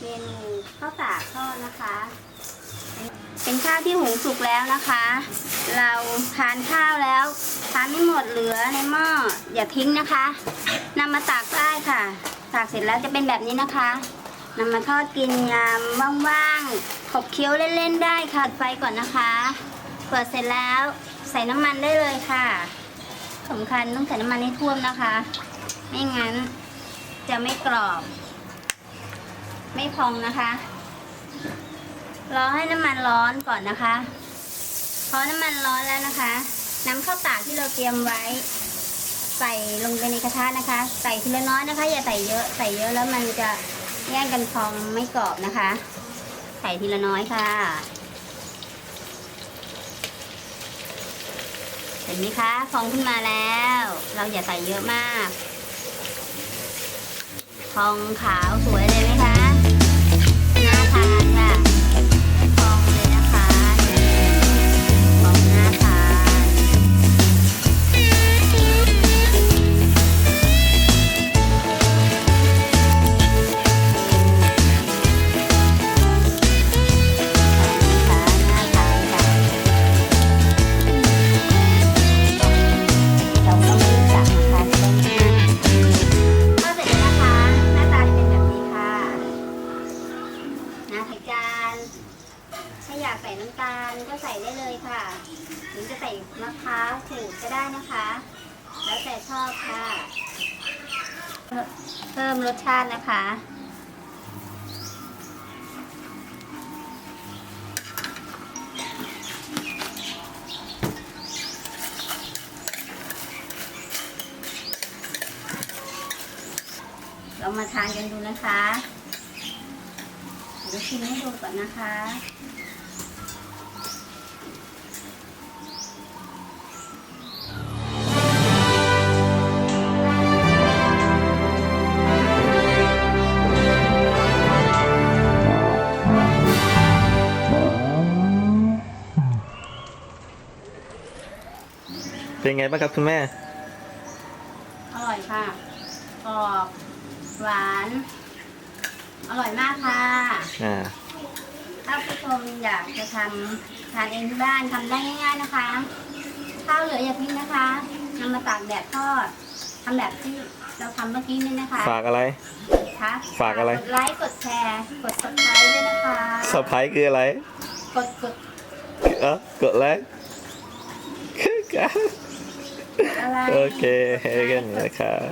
เมนูข้าวตากทอดนะคะ เป็นข้าวที่หุงสุกแล้วนะคะ เราทานข้าวแล้วทานไม่หมดเหลือในหม้ออย่าทิ้งนะคะนำมาตากได้ค่ะ ตากเสร็จแล้วจะเป็นแบบนี้นะคะนำมาทอดกินยามว่างๆขบเคี้ยวเล่นๆได้ค่ะไฟก่อนนะคะเปิดเสร็จแล้วใส่น้ำมันได้เลยค่ะสำคัญต้องใส่น้ำมันให้ท่วมนะคะ ไม่งั้นจะไม่กรอบ ไม่พองนะคะ รอให้น้ำมันร้อนก่อนนะคะพอน้ำมันร้อนแล้วนะคะน้ำข้าวตากที่เราเตรียมไว้ ใส่ลงไปในกระทะนะคะ ใส่ทีละน้อยนะคะ อย่าใส่เยอะใส่เยอะแล้วมันจะแย่งกันพองไม่กรอบนะคะ ใส่ทีละน้อยค่ะเห็นไหมคะฟองขึ้นมาแล้ว เราอย่าใส่เยอะมาก ฟองขาวสวยเลยไหมคะ น่ นะใส่จานถ้าอยากใส่น้ำตาลก็ใส่ได้เลยค่ะ หรือจะใส่มะพร้าวขูดก็ได้นะคะ แล้วแต่ชอบค่ะ เพิ่มรสชาตินะคะเรามาทานกันดูนะคะ เดี๋ยวชิมให้ดูก่อนนะคะ เป็นไงบ้างครับคุณแม่ อร่อยค่ะกรอบหวาน อร่อยมากค่ะ อ่า ถ้าผู้ชมอยากจะทำทานเองที่บ้านทำได้ง่ายๆนะคะ ข้าวเหลืออย่าทิ้งนะคะนำมาตากแดดทอดทำแบบที่เราทำเมื่อกี้นี่นะคะฝากอะไรค่ะฝากอะไร กดไลค์ กดแชร์ กด subscribe ด้วยนะคะ สไพรส์คืออะไร กดกดเออกดเลยคือกันอะไรโอเคให้กันนะครับ